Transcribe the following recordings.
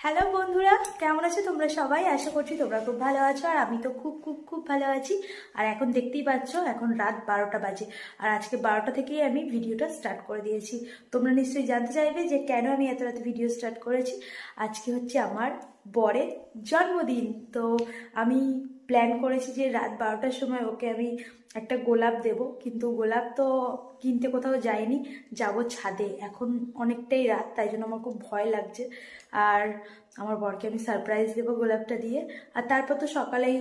Hello বন্ধুরা, কেমন আছো তোমরা সবাই? আশা করছি তোমরা খুব ভালো আছো আর আমি তো খুব খুব খুব ভালো আছি। আর এখন দেখতেই পাচ্ছ, এখন রাত বারোটা বাজে। আর আজকে বারোটা থেকেই আমি ভিডিওটা স্টার্ট করে দিয়েছি। তোমরা নিশ্চয়ই জানতে চাইবে যে কেন আমি এত রাতে ভিডিও স্টার্ট করেছি। আজকে হচ্ছে আমার বরের জন্মদিন। তো আমি প্ল্যান করেছি যে রাত বারোটার সময় ওকে আমি একটা গোলাপ দেব। কিন্তু গোলাপ তো কিনতে কোথাও যাইনি, যাব ছাদে। এখন অনেকটাই রাত, তাই জন্য আমার খুব ভয় লাগছে। আর আমার বরকে আমি সারপ্রাইজ দেবো গোলাপটা দিয়ে। আর তারপর তো সকালেই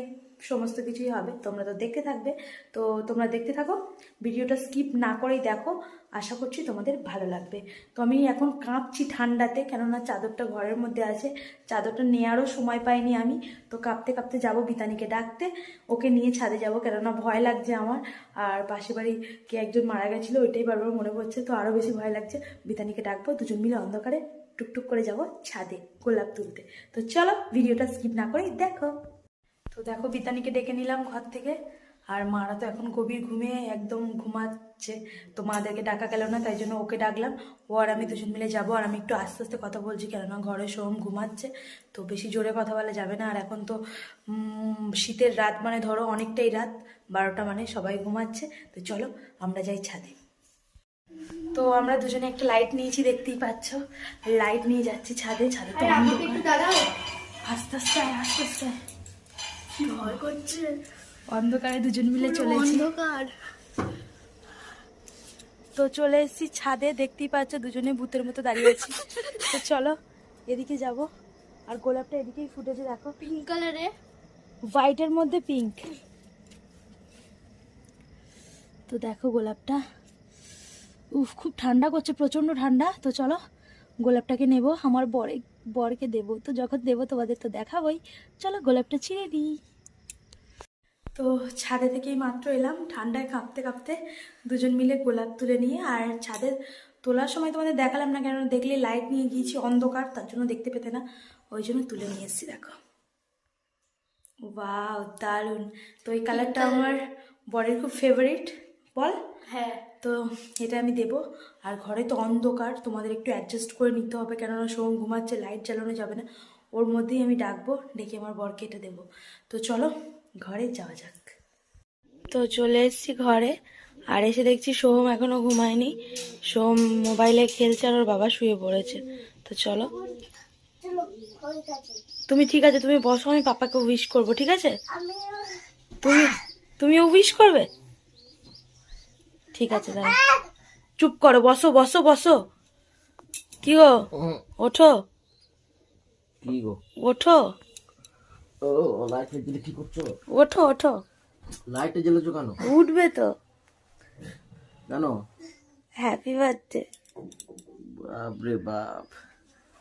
সমস্ত কিছুই হবে, তোমরা তো দেখতে থাকবে। তো তোমরা দেখতে থাকো, ভিডিওটা স্কিপ না করেই দেখো। আশা করছি তোমাদের ভালো লাগবে। তো আমি এখন কাঁপছি ঠান্ডাতে, কেননা চাদরটা ঘরের মধ্যে আছে। চাদরটা নেওয়ারও সময় পাইনি আমি। তো কাঁপতে কাঁপতে যাব বিতানিকে ডাকতে। ওকে নিয়ে ছাদে যাব, কেননা ভয় লাগছে আমার। আর পাশে বাড়ি কে একজন মারা গেছিল, ওইটাই বারবার মনে পড়ছে। তো আরও বেশি ভয় লাগছে। বিতানিকে ডাকবো, দুজন মিলে অন্ধকারে টুকটুক করে যাব ছাদে গোলাপ তুলতে। তো চলো, ভিডিওটা স্কিপ না করেই দেখো। তো দেখো বিতানিকে ডেকে নিলাম ঘর থেকে। আর মারা তো এখন গভীর ঘুমে একদম ঘুমাচ্ছে। তো মাদেরকে ডাকা গেল না তাই জন্য ওকে ডাকলাম। ও আর আমি দুজন মিলে যাব আর আমি একটু আস্তে আস্তে কথা বলছি কেননা ঘরে সোম ঘুমাচ্ছে। তো বেশি জোরে কথা বলা যাবে না। আর এখন তো শীতের রাত মানে ধরো অনেকটাই রাত বারোটা মানে সবাই ঘুমাচ্ছে। তো চলো আমরা যাই ছাদে। তো আমরা দুজনে একটা লাইট নিয়েছি দেখতেই পাচ্ছ। লাইট নিয়ে যাচ্ছি ছাদে ছাদে তো আস্তে আস্তে আস্তে আস্তে। ভয় করছে। অন্ধকারে দুজন মিলে চলেছি। অন্ধকার। তো চলে এসেছি ছাদে দেখতেই পাচ্ছ দুজনে ভূতের মতো দাঁড়িয়ে আছি। তো চলো এদিকে যাব। আর গোলাপটা এদিকেই ফুটেছে দেখো। পিঙ্ক কালারে হোয়াইটের মধ্যে পিঙ্ক তো দেখো গোলাপটা। উফ খুব ঠান্ডা করছে প্রচণ্ড ঠান্ডা। তো চলো গোলাপটাকে নেব। আমার বরে বরকে দেবো। তো যখন দেবো তোমাদের তো দেখাবোই। চলো গোলাপটা ছিঁড়ে দিই। তো ছাদে থেকেই মাত্র এলাম। ঠান্ডায় কাঁপতে কাঁপতে দুজন মিলে গোলাপ তুলে নিয়ে আর ছাদের তোলার সময় তোমাদের দেখালাম না কেন? দেখলে লাইট নিয়ে গিয়েছি অন্ধকার তার জন্য দেখতে পেতে না। ওই জন্য তুলে নিয়ে এসেছি দেখো। ওয়াও দারুণ। তো এই কালারটা আমার বরের খুব ফেভারিট বল। হ্যাঁ। তো এটা আমি দেব। আর ঘরে তো অন্ধকার তোমাদের একটু অ্যাডজাস্ট করে নিতে হবে কেননা সোম ঘুমাচ্ছে লাইট জ্বালানো যাবে না। ওর মধ্যেই আমি ডাকবো ডেকে আমার বরকে এটা দেবো। তো চলো ঘরে যাওয়া যাক। তো চলে এসেছি ঘরে আর এসে দেখছি সোহম এখনও ঘুমায়নি। সোহম মোবাইলে খেলছে আর ওর বাবা শুয়ে পড়েছে। তো চলো। তুমি ঠিক আছে তুমি বসো আমি পাপাকে উইশ করব ঠিক আছে? তুমি তুমিও উইশ করবে? ঠিক আছে দাঁড়া চুপ করো বসো বসো বসো। কি গো? ওঠো। কি গো? ওঠো। ও লাইট কি করছ? ওঠো ওঠো। লাইটে জ্বেলেছো কেন? উঠবে তো। জানো? হ্যাপি বার্থডে বাপরে বাপ।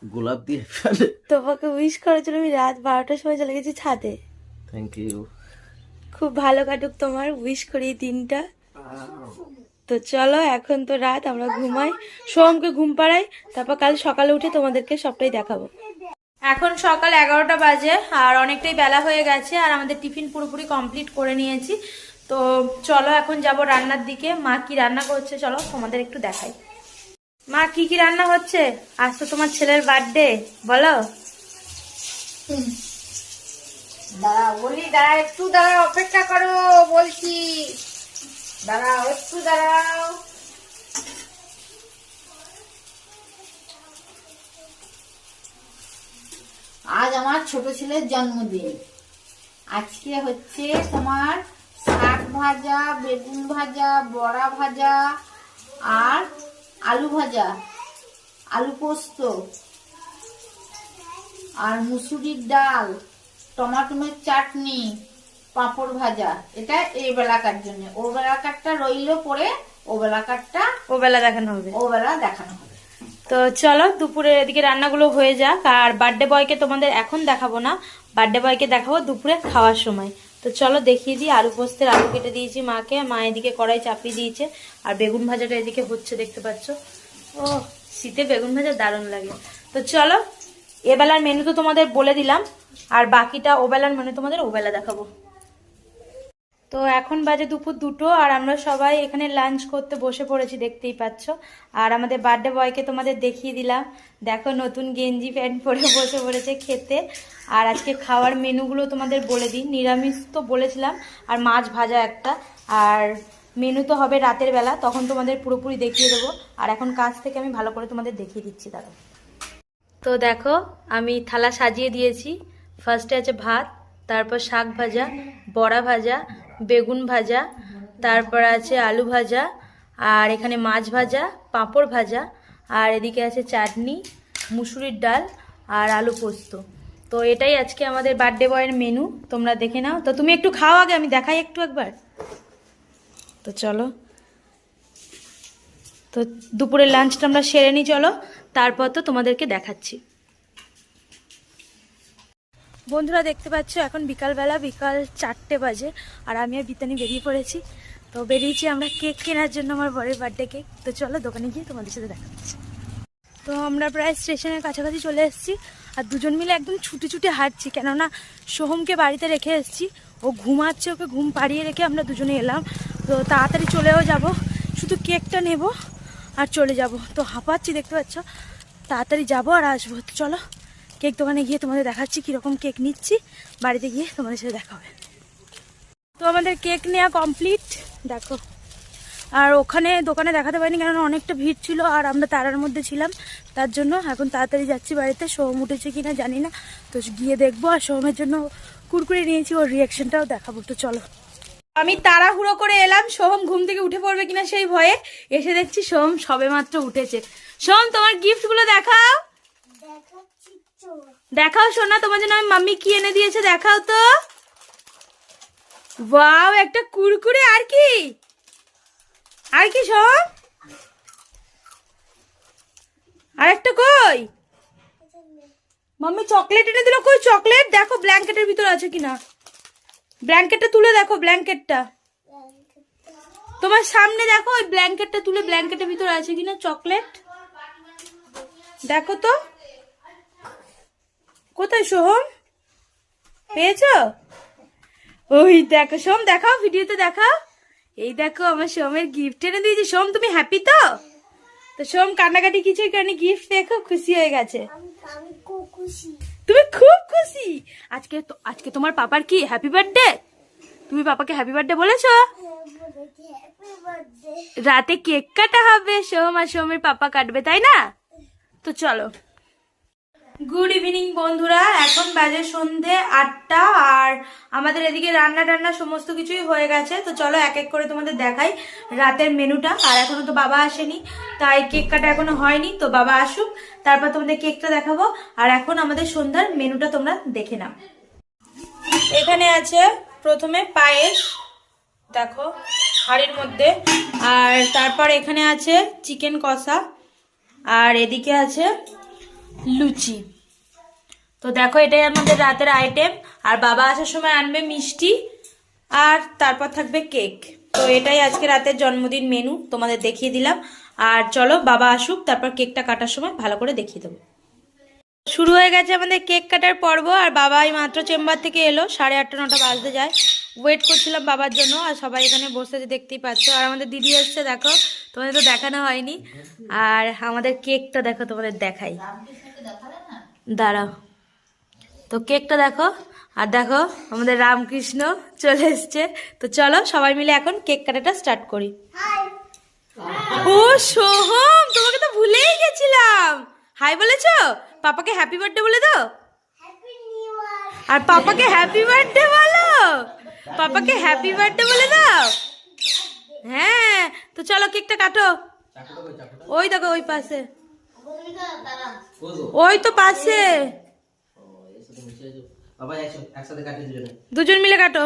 গোলাপ দিয়ে ফেলে। তোমাকে উইশ করার জন্য আমি রাত বারোটার সময় চলে গেছি ছাদে। থ্যাংক ইউ খুব ভালো কাটুক তোমার উইশ করি দিনটা। তো চলো, এখন তো রাত, আমরা ঘুমাই। সোমকে ঘুম পাড়াই, তারপর কাল সকালে উঠে তোমাদেরকে সবটাই দেখাবো। এখন সকাল এগারোটা বাজে, আর অনেকটাই বেলা হয়ে গেছে, আর আমাদের টিফিন পুরোপুরি কমপ্লিট করে নিয়েছি। তো চলো, এখন যাব রান্নার দিকে। মা কি রান্না করছে চলো, তোমাদের একটু দেখাই। মা, কি কি রান্না হচ্ছে? আজ তো তোমার ছেলের বার্থডে, বলো। দাঁড়াও, বলি দাঁড়া একটু দাঁড়া অপেক্ষা করো, বলছি। দাঁড়াও, একটু দাঁড়াও। আজ আমার ছোট ছেলের জন্মদিন। আজকে হচ্ছে তোমার শাক ভাজা, বেগুন ভাজা, বড়া ভাজা আর আলু ভাজা, আলু পোস্ত আর মুসুরির ডাল, টমাটোমের চাটনি। পাঁপড় ভাজা। এটা এই বেলাকার জন্য। ও বেলাকারটা রইল পরে ও বেলাকারটা ও বেলা দেখানো হবে। ও বেলা দেখানো হবে। তো চলো দুপুরে এদিকে রান্নাগুলো হয়ে যাক। আর বার্থডে বয়কে তোমাদের এখন দেখাবো না। বার্থডে বয়কে দেখাবো দুপুরে খাওয়ার সময়। তো চলো দেখিয়ে দিই। আলু পোস্তের আলু কেটে দিয়েছি মাকে। মা এদিকে কড়াই চাপিয়ে দিয়েছে। আর বেগুন ভাজাটা এদিকে হচ্ছে দেখতে পাচ্ছ? ও শীতে বেগুন ভাজা দারুণ লাগে। তো চলো এবেলার মেনু তো তোমাদের বলে দিলাম। আর বাকিটা ওবেলার মেনু তোমাদের ওবেলা দেখাবো। তো এখন বাজে দুপুর দুটো আর আমরা সবাই এখানে লাঞ্চ করতে বসে পড়েছি, দেখতেই পাচ্ছ। আর আমাদের বার্থডে বয়কে তোমাদের দেখিয়ে দিলাম। দেখো নতুন গেঞ্জি প্যান্ট পরে বসে পড়েছে খেতে। আর আজকে খাওয়ার মেনুগুলো তোমাদের বলে দিই। নিরামিষ তো বলেছিলাম, আর মাছ ভাজা একটা। আর মেনু তো হবে রাতের বেলা, তখন তোমাদের পুরোপুরি দেখিয়ে দেবো। আর এখন কাজ থেকে আমি ভালো করে তোমাদের দেখিয়ে দিচ্ছি, দাদা। তো দেখো, আমি থালা সাজিয়ে দিয়েছি। ফার্স্টে আছে ভাত, তারপর শাক ভাজা, বড়া ভাজা বেগুন ভাজা, তারপর আছে আলু ভাজা, আর এখানে মাছ ভাজা, পাঁপড় ভাজা, আর এদিকে আছে চাটনি, মুসুরির ডাল, আর আলু পোস্ত। তো এটাই আজকে আমাদের বার্থডে বয়ের মেনু তোমরা দেখে নাও। তো তুমি একটু খাও আগে, আমি দেখাই একটু একবার। তো চলো। তো দুপুরের লাঞ্চটা আমরা সেরে নিই চলো। তারপর তো তোমাদেরকে দেখাচ্ছি। বন্ধুরা দেখতে পাচ্ছ, এখন বিকালবেলা, বিকাল চারটে বাজে, আর আমি আর বিতানি বেরিয়ে পড়েছি। তো বেরিয়েছি আমরা কেক কেনার জন্য আমার বরের বার্থডে কেক তো চলো দোকানে গিয়ে তোমাদের সাথে দেখা তো আমরা প্রায় স্টেশনের কাছাকাছি চলে এসেছি, আর দুজন মিলে একদম ছুটি ছুটি হাঁটছি। কেননা সোহমকে বাড়িতে রেখে এসেছি, ও ঘুমাচ্ছে, ওকে ঘুম পাড়িয়ে রেখে আমরা দুজনে এলাম। তো তাড়াতাড়ি চলেও যাব, শুধু কেকটা নেব আর চলে যাব। তো হাঁপাচ্ছি, দেখতে পাচ্ছ? তাড়াতাড়ি যাব আর আসব। চলো কেক দোকানে গিয়ে তোমাদের দেখাচ্ছি কীরকম কেক নিচ্ছি। বাড়িতে গিয়ে তোমাদের সাথে দেখা হবে। তো আমাদের কেক নেওয়া কমপ্লিট, দেখো। আর ওখানে দোকানে দেখাতে পারিনি কারণ অনেকটা ভিড় ছিল আর আমরা তারার মধ্যে ছিলাম। তার জন্য এখন তাড়াতাড়ি যাচ্ছি বাড়িতে। সোহম উঠেছে কিনা জানি না। তো গিয়ে দেখব আর সোহমের জন্য কুরকুরে নিয়েছি, ওর রিয়াকশনটাও দেখাবো। তো চলো। আমি তাড়াহুড়ো করে এলাম সোহম ঘুম থেকে উঠে পড়বে কিনা সেই ভয়ে। এসে দেখছি সোহম সবে মাত্র উঠেছে। সোহম তোমার গিফটগুলো দেখাও। দেখাও সোনা, তোমার জন্য আমি মাম্মি কি এনে দিয়েছে দেখাও তো। ওয়াও, একটা কুরকুরে, আর কি? আর কি সোহম আর একটা কই? মাম্মি চকলেট এনে দিল, কই চকলেট? দেখো, ব্ল্যাঙ্কেটের ভিতর আছে কিনা। ব্ল্যাঙ্কেটটা তুলে দেখো, ব্ল্যাঙ্কেটটা। তোমার সামনে দেখো, ওই ব্ল্যাঙ্কেটটা তুলে ব্ল্যাঙ্কেটের ভিতর আছে কিনা চকলেট। দেখো তো। কোথায় সোহম? পেয়েছ? ওই দেখো সোম দেখাও, ভিডিওতে দেখাও। এই দেখো, আমার সোমের গিফট এনে দিয়েছি। সোম তুমি হ্যাপি তো? তো সোম কান্নাকাটি কিছু কারণে গিফট দেখো, খুশি হয়ে গেছে। তুমি খুব খুশি। আজকে আজকে তোমার পাপার কি হ্যাপি বার্থডে তুমি পাপাকে হ্যাপি বার্থডে বলেছ? রাতে কেক কাটা হবে সোম আর সোমের পাপা কাটবে, তাই না? তো চলো। গুড ইভিনিং বন্ধুরা। এখন বাজে সন্ধে আটটা, আর আমাদের এদিকে রান্না টান্না সমস্ত কিছুই হয়ে গেছে। তো চলো এক এক করে তোমাদের দেখাই রাতের মেনুটা। আর এখনও তো বাবা আসেনি, তাই কেক কাটা এখনও হয়নি। তো বাবা আসুক, তারপর তোমাদের কেকটা দেখাবো। আর এখন আমাদের সন্ধ্যার মেনুটা তোমরা দেখে নাও। এখানে আছে প্রথমে পায়েস, দেখো, হাড়ির মধ্যে। আর তারপর এখানে আছে চিকেন কষা। আর এদিকে আছে লুচি। তো দেখো, এটাই আমাদের রাতের আইটেম আর বাবা আসার সময় আনবে মিষ্টি, আর তারপর থাকবে কেক তো এটাই আজকে রাতের জন্মদিন মেনু তোমাদের দেখিয়ে দিলাম। আর চলো, বাবা আসুক, তারপর কেকটা কাটার সময় ভালো করে দেখিয়ে দেবো। শুরু হয়ে গেছে আমাদের কেক কাটার পর্ব, আর বাবা এই মাত্র চেম্বার থেকে এলো, সাড়ে আটটা, নটা বাজতে যায়। ওয়েট করছিলাম বাবার জন্য, আর সবাই এখানে বসে আছে, দেখতেই পাচ্ছ। আর আমাদের দিদি এসছে, দেখো, তোমাদের তো দেখানো হয়নি। আর আমাদের কেকটা দেখো, তোমাদের দেখাই। দাঁড়াও। তো কেকটা দেখো, আর দেখো আমাদের রামকৃষ্ণ চলে এসছে। তো চলো সবাই মিলে এখন কেক কাটাটা স্টার্ট করি। ও সোহম, তোমাকে তো ভুলেই গেছিলাম। হাই বলেছ? পাপাকে হ্যাপি বার্থডে বলে দাও। আর পাপাকে হ্যাপি বার্থডে বলো। পাপাকে হ্যাপি বার্থডে বলে দাও। হ্যাঁ তো চলো কেকটা কাটো। ওই দেখো, ওই পাশে। ওই তো পাশে। দুজনে মিলে কাটো।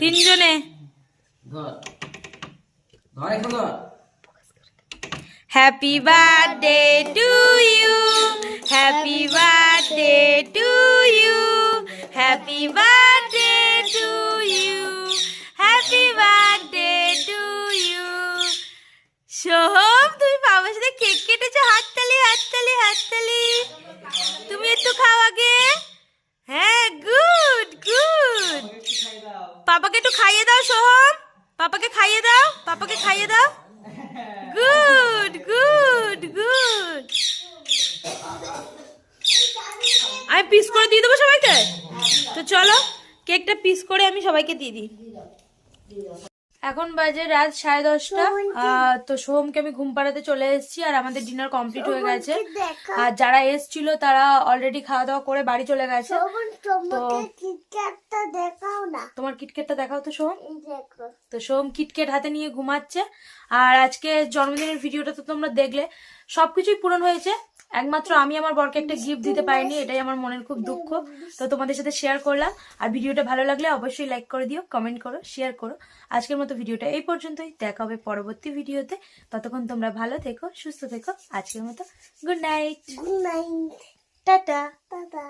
তিনজনে। Happy birthday to you happy birthday to you happy birthday to you happy birthday to you তুমি বাবার সাথে কেক কেটেছো? হাততালি হাততালি হাততালি। তুমি একটু খাও আগে। হ্যাঁ গুড গুড। পাপাকে একটু খাইয়ে দাও, পাপাকে খাইয়ে দাও। Good good good. আমি পিস করে দিয়ে দেবো সবাইকে? তো চলো, কেকটা পিস করে আমি সবাইকে দিয়ে দিই। এখন বাজে রাত সাড়ে দশটা। তো সোহমকে আমি ঘুম পাড়াতে চলে এসেছি আর আমাদের ডিনার কমপ্লিট হয়ে গেছে। আর যারা এসছিল তারা অলরেডি খাওয়া দাওয়া করে বাড়ি চলে গেছে। তোমার কিটকেটটা দেখাও তো সোহম তো সোম কিটকেট হাতে নিয়ে ঘুমাচ্ছে। আর আজকে জন্মদিনের ভিডিওটা তো তোমরা দেখলে। সবকিছুই পূরণ হয়েছে। একমাত্র আমি আমার বরকে একটা গিফট দিতে পারিনি, এটাই আমার মনের খুব দুঃখ। তো তোমাদের সাথে শেয়ার করলাম। আর ভিডিওটা ভালো লাগলে অবশ্যই লাইক করে দিও কমেন্ট করো শেয়ার করো। আজকের মতো ভিডিওটা এই পর্যন্তই। দেখা হবে পরবর্তী ভিডিওতে। ততক্ষণ তোমরা ভালো থেকো, সুস্থ থেকো। আজকের মতো good night good night tata দাদা